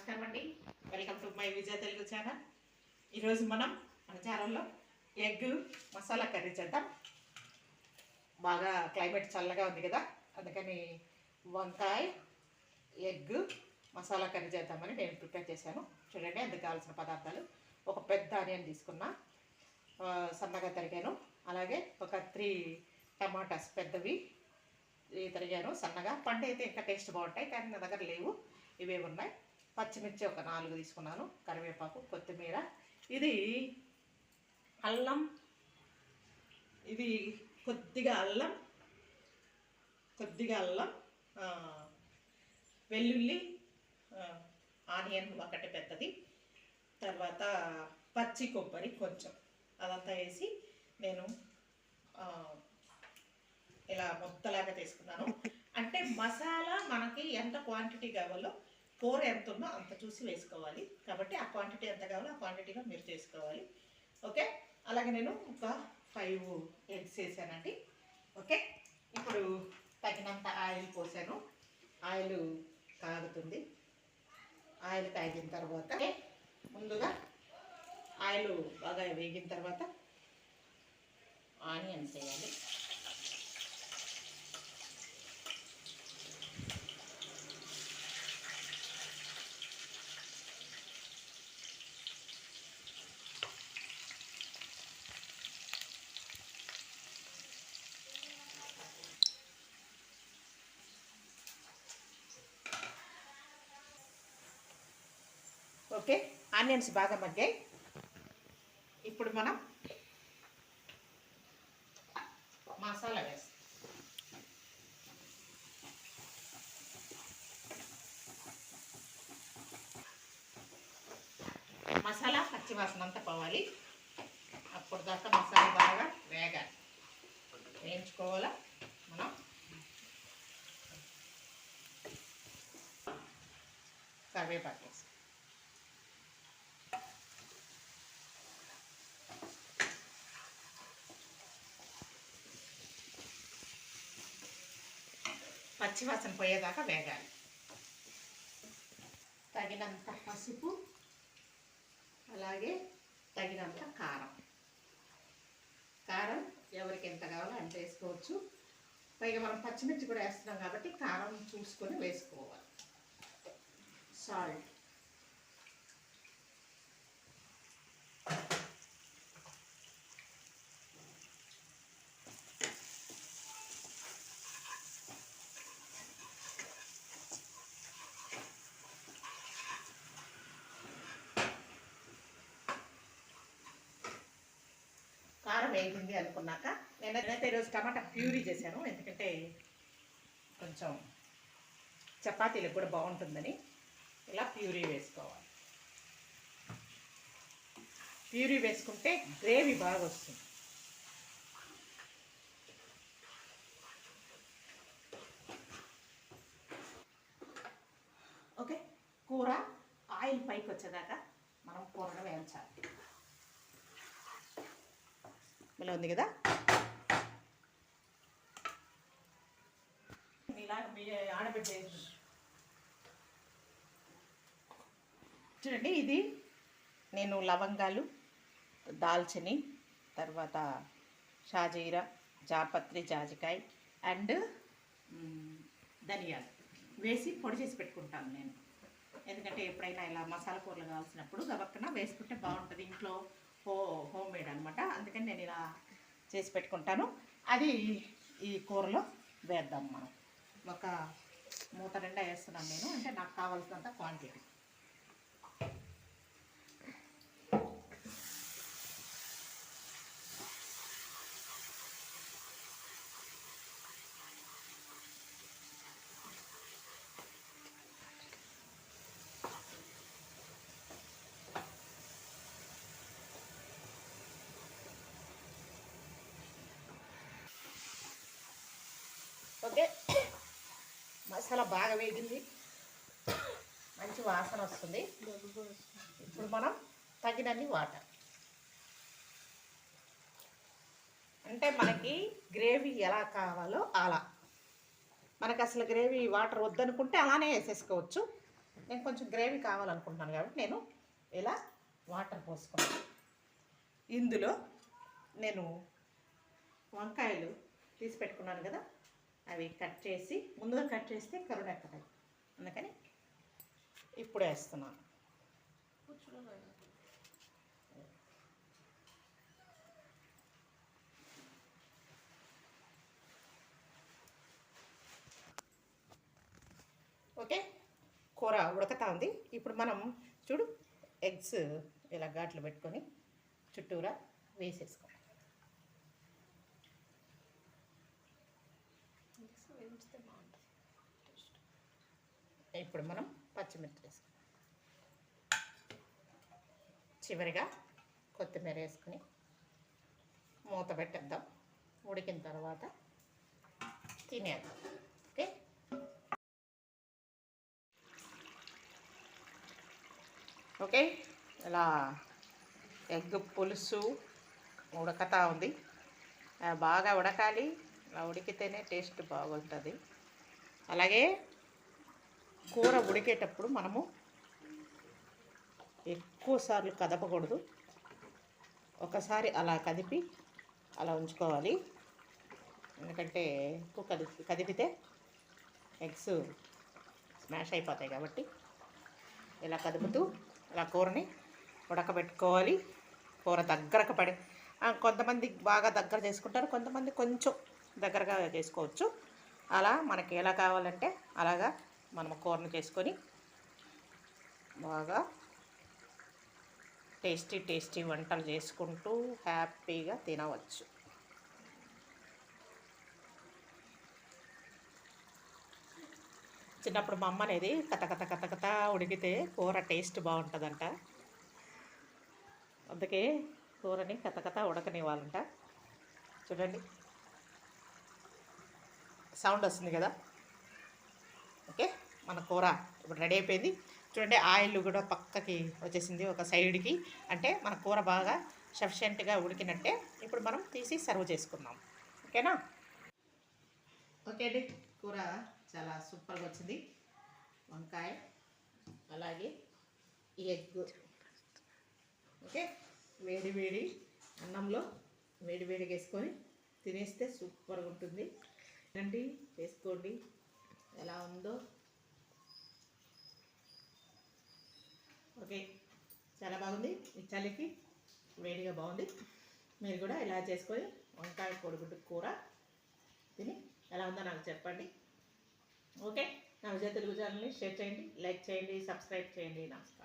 నమస్కారం అండి. Welcome to my Vijaya Telugu channel ఈరోజు మనం మన ఛానల్లో ఎగ్ మసాలా కర్రీ చేద్దాం. బాగా క్లైమేట్ చల్లగా ఉంది కదా అందుకని వంకాయ ఎగ్ మసాలా కర్రీ చేద్దామని నేను ప్రిపేర్ చేశాను. చూడండి అందుకు కావాల్సిన పదార్థాలు. ఒక పెద్ద ఆనియన్ తీసుకున్నా. సన్నగా తరిగాను. అలాగే ఒక త్రీ టమాటాస్ పెద్దవి తరిగాను సన్నగా. పండు అయితే ఇంకా టేస్ట్ బాగుంటాయి కానీ నా దగ్గర లేవు. ఇవే ఉన్నాయి. పచ్చిమిర్చి ఒక నాలుగు తీసుకున్నాను కరివేపాకు కొత్తిమీర. ఇది అల్లం ఇది కొద్దిగా అల్లం కొద్దిగా అల్లం వెల్లుల్లి ఆనియన్ ఒకటి పెద్దది. తర్వాత పచ్చి కొబ్బరి కొంచెం. అదంతా వేసి నేను ఇలా మొత్తలాగా తీసుకున్నాను. అంటే మసాలా మనకి ఎంత క్వాంటిటీ కావాలో కూర ఎంత ఉందో అంత చూసి వేసుకోవాలి. కాబట్టి ఆ క్వాంటిటీ ఎంత కావాలో ఆ క్వాంటిటీలో మీరు చేసుకోవాలి. ఓకే? అలాగే నేను ఒక ఫైవ్ ఎగ్స్ వేసానండి. ఓకే? ఇప్పుడు తగినంత ఆయిల్ పోసాను. ఆయిల్ కాగుతుంది. ఆయిల్ కాగిన తర్వాత ముందుగా ఆయిల్ బాగా వేగిన తర్వాత ఆనియన్స్ వేయాలి. ఓకే? ఆనియన్స్ బాగా మగ్గాయి. ఇప్పుడు మనం మసాలా వేస్తాం. మసాలా పచ్చివాసన అంతా పోవాలి. అప్పుడు దాకా మసాలా బాగా వేగాలి. వేయించుకోవాలా? మనం కరివేపాకు వేస్తాం. పచ్చివాసన పోయేదాకా వేగాలి. తగినంత పసుపు అలాగే తగినంత కారం. కారం ఎవరికి ఎంత కావాలో అంత వేసుకోవచ్చు. పైగా మనం పచ్చిమిర్చి కూడా వేస్తున్నాం కాబట్టి కారం చూసుకొని వేసుకోవాలి. సాల్ట్ కారం వేగింది అనుకున్నాక నేను నేనైతే ఈరోజు టమాటా ప్యూరీ చేశాను. ఎందుకంటే కొంచెం చపాతీలకు కూడా బాగుంటుందని ఇలా ప్యూరీ వేసుకోవాలి. ప్యూరీ వేసుకుంటే గ్రేవీ బాగా వస్తుంది. ఓకే? కూర ఆయిల్ పైకి వచ్చేదాకా మనం కూరను వేయించాలి. ఇలా ఉంది కదా. చూడండి ఇది నేను లవంగాలు దాల్చిని తర్వాత షాజీరా జాపత్రి జాజికాయ అండ్ ధనియాలు. వేసి పొడి చేసి పెట్టుకుంటాను నేను. ఎందుకంటే ఎప్పుడైనా ఇలా మసాలా కూరలు కావాల్సినప్పుడు గబక్కన వేసుకుంటే బాగుంటుంది. ఇంట్లో హో హోమ్ మేడ్ అనమాట అందుకని నేను ఇలా చేసి పెట్టుకుంటాను. అది ఈ కూరలో వేద్దాం మనం. ఒక మూత నిండా వేస్తున్నాను నేను. అంటే నాకు కావాల్సినంత క్వాంటిటీ ఓకే. మసాలా బాగా వేగింది. మంచి వాసన వస్తుంది. ఇప్పుడు మనం తగినన్ని వాటర్. అంటే మనకి గ్రేవీ ఎలా కావాలో అలా. మనకు అసలు గ్రేవీ వాటర్ వద్దనుకుంటే అలానే వేసేసుకోవచ్చు. నేను కొంచెం గ్రేవీ కావాలనుకుంటున్నాను కాబట్టి నేను ఇలా వాటర్ పోసుకున్నాను. ఇందులో నేను వంకాయలు తీసి పెట్టుకున్నాను కదా. అవి కట్ చేసి ముందుగా కట్ చేస్తే కరుణెక్కతాయి అందుకని ఇప్పుడు వేస్తున్నాను. ఓకే? కూర ఉడకతా ఉంది ఇప్పుడు మనం చూడు ఎగ్స్ ఇలా ఘాట్లు పెట్టుకొని చుట్టూరా వేసేసుకో ఇప్పుడు మనం పచ్చిమిర్చి వేసుకుందాం. చివరిగా కొత్తిమీర వేసుకుని మూత పెట్టేద్దాం. ఉడికిన తర్వాత తినేద్దాం. ఓకే? ఓకే? ఇలా ఎగ్ పులుసు ఉడకతా ఉంది. బాగా ఉడకాలి. అలా ఉడికితేనే టేస్ట్ బాగుంటుంది. అలాగే కూర ఉడికేటప్పుడు మనము ఎక్కువసార్లు కదపకూడదు. ఒకసారి అలా కదిపి అలా ఉంచుకోవాలి. ఎందుకంటే ఎక్కువ కదిపి కదిపితే ఎగ్స్ స్మాష్ అయిపోతాయి కాబట్టి ఇలా కదుపుతూ ఇలా కూరని ఉడకబెట్టుకోవాలి. కూర దగ్గరకు పడి కొంతమంది బాగా దగ్గర చేసుకుంటారు కొంతమంది కొంచెం దగ్గరగా చేసుకోవచ్చు. అలా మనకి ఎలా కావాలంటే అలాగా మనం కూరను చేసుకొని బాగా టేస్టీ టేస్టీ వంటలు చేసుకుంటూ హ్యాపీగా తినవచ్చు. చిన్నప్పుడు మా అమ్మ అనేది కథ కథ కథ కథ ఉడికితే కూర టేస్ట్ బాగుంటుందంట. అందుకే కూరని కథ కథ ఉడకనివ్వాలంట. చూడండి. సౌండ్ వస్తుంది కదా? ఓకే. మన కూర ఇప్పుడు రెడీ అయిపోయింది. చూడండి ఆయిల్ కూడా పక్కకి వచ్చేసింది ఒక సైడ్కి. అంటే మన కూర బాగా సఫిషియెంట్గా ఉడికినట్టే ఇప్పుడు మనం తీసి సర్వ్ చేసుకుందాం. ఓకేనా? ఓకే అండి కూర చాలా సూపర్గా వచ్చింది. వంకాయ అలాగే ఈ ఎగ్. ఓకే వేడి వేడి అన్నంలో వేడి వేడిగా వేసుకొని తినేస్తే సూపర్గా ఉంటుంది. రండి చేసుకోండి. ఎలా ఉందో ఓకే. చాలా బాగుంది. ఈ చలికి వేడిగా బాగుంది. మీరు కూడా ఇలా చేసుకొని వంకాయ కోడిగుడ్డు కూర తిని ఎలా ఉందో నాకు చెప్పండి. ఓకే. నా విజయ తెలుగు ఛానల్ని షేర్ చేయండి లైక్ చేయండి సబ్స్క్రైబ్ చేయండి. నమస్కారం.